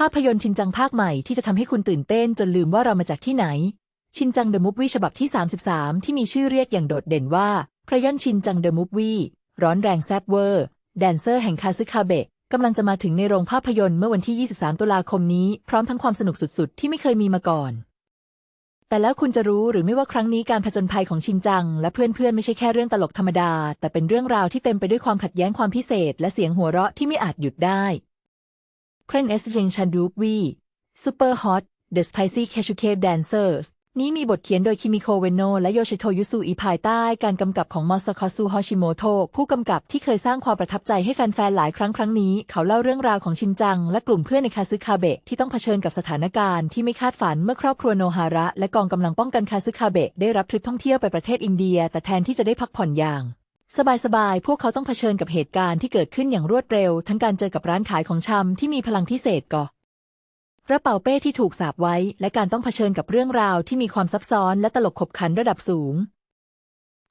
ภาพยนตร์ชินจังภาคใหม่ที่จะทำให้คุณตื่นเต้นจนลืมว่าเรามาจากที่ไหน ชินจังเดอะมูฟวี่ฉบับที่ 33 ที่มีชื่อเรียกอย่างโดดเด่นว่าพระยอนชินจังเดอะมูฟวี่ร้อนแรงแซบเวอร์ แดนเซอร์แห่งคาซึคาเบะกำลังจะมาถึงในโรงภาพยนตร์เมื่อวันที่ 23 ตุลาคมนี้พร้อมทั้งความสนุกสุดๆ ที่ไม่เคยมีมาก่อน แต่แล้วคุณจะรู้หรือไม่ว่าครั้งนี้การผจญภัยของชินจัง และเพื่อนๆไม่ใช่แค่เรื่องตลกธรรมดา แต่เป็นเรื่องราวที่เต็มไปด้วยความขัดแย้งความพิเศษ และเสียงหัวเราะที่ไม่อาจหยุดได้ เครนเอสเยงชันดูวีซูเปอร์ฮอตเดอะสไปซี่แคชูเคดแดนเซอร์สนี้มีบทเขียนโดยคิมิโคเวนโนและโยชิโทยุสุอิภายใต้การกำกับของมอสคอซูฮอชิโมโตะผู้กำกับที่เคยสร้างความประทับใจให้แฟนๆ หลายครั้งครั้งนี้ เขาเล่าเรื่องราวของชินจัง และกลุ่มเพื่อนในคาซึคาเบะที่ต้องเผชิญกับสถานการณ์ที่ไม่คาดฝันเมื่อครอบครัวโนฮาระ และกองกำลังป้องกันคาซึคาเบะได้รับทริปท่องเที่ยวไปประเทศอินเดีย แต่แทนที่จะได้พักผ่อนอย่าง สบายๆ พวกเขาต้องเผชิญกับเหตุการณ์ที่เกิดขึ้นอย่างรวดเร็ว ทั้งการเจอกับร้านขายของชำที่มีพลังพิเศษก่อกระเป๋าเป้ที่ถูกสาบไว้ และการต้องเผชิญกับเรื่องราวที่มีความซับซ้อนและตลกขบขันระดับสูง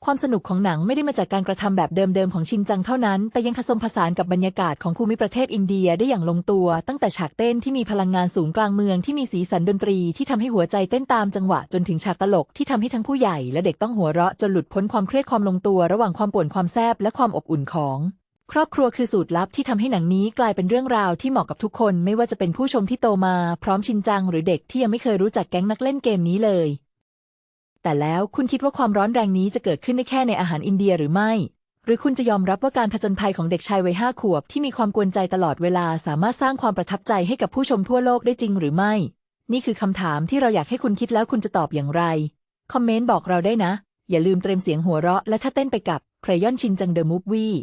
ความสนุกของหนังไม่ได้มาจากการกระทำแบบเดิมๆของชินจังเท่านั้น แต่ยังผสมผสานกับบรรยากาศของภูมิประเทศอินเดียได้อย่างลงตัว ตั้งแต่ฉากเต้นที่มีพลังงานสูงกลางเมืองที่มีสีสันดนตรีที่ทำให้หัวใจเต้นตามจังหวะจนถึงฉากตลกที่ทำให้ทั้งผู้ใหญ่และเด็กต้องหัวเราะจนหลุดพ้นความเครียดความลงตัวระหว่างความป่วนความแซบและความอบอุ่นของครอบครัวคือสูตรลับที่ทำให้หนังนี้กลายเป็นเรื่องราวที่เหมาะกับทุกคน ไม่ว่าจะเป็นผู้ชมที่โตมา พร้อมชินจังหรือเด็กที่ยังไม่เคยรู้จักแก๊งนักเล่นเกมนี้เลย แต่แล้วคุณคิดว่าความร้อนแรงนี้จะเกิดขึ้นได้แค่ในอาหารอินเดียหรือไม่ หรือคุณจะยอมรับว่าการผจญภัยของเด็กชายวัยห้าขวบที่มีความกวนใจตลอดเวลาสามารถสร้างความประทับใจให้กับผู้ชมทั่วโลกได้จริงหรือไม่ นี่คือคำถามที่เราอยากให้คุณคิดแล้วคุณจะตอบอย่างไร คอมเมนต์บอกเราได้นะ อย่าลืมเตรียมเสียงหัวเราะและถ้าเต้นไปกับเครยอนชินจังเดอะมูฟวี่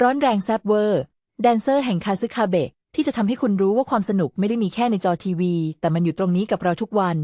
ร้อนแรงแซบเวอร์แดนเซอร์แห่งคาซึคาเบะที่จะทำให้คุณรู้ว่าความสนุกไม่ได้มีแค่ในจอทีวี แต่มันอยู่ตรงนี้กับเราทุกวัน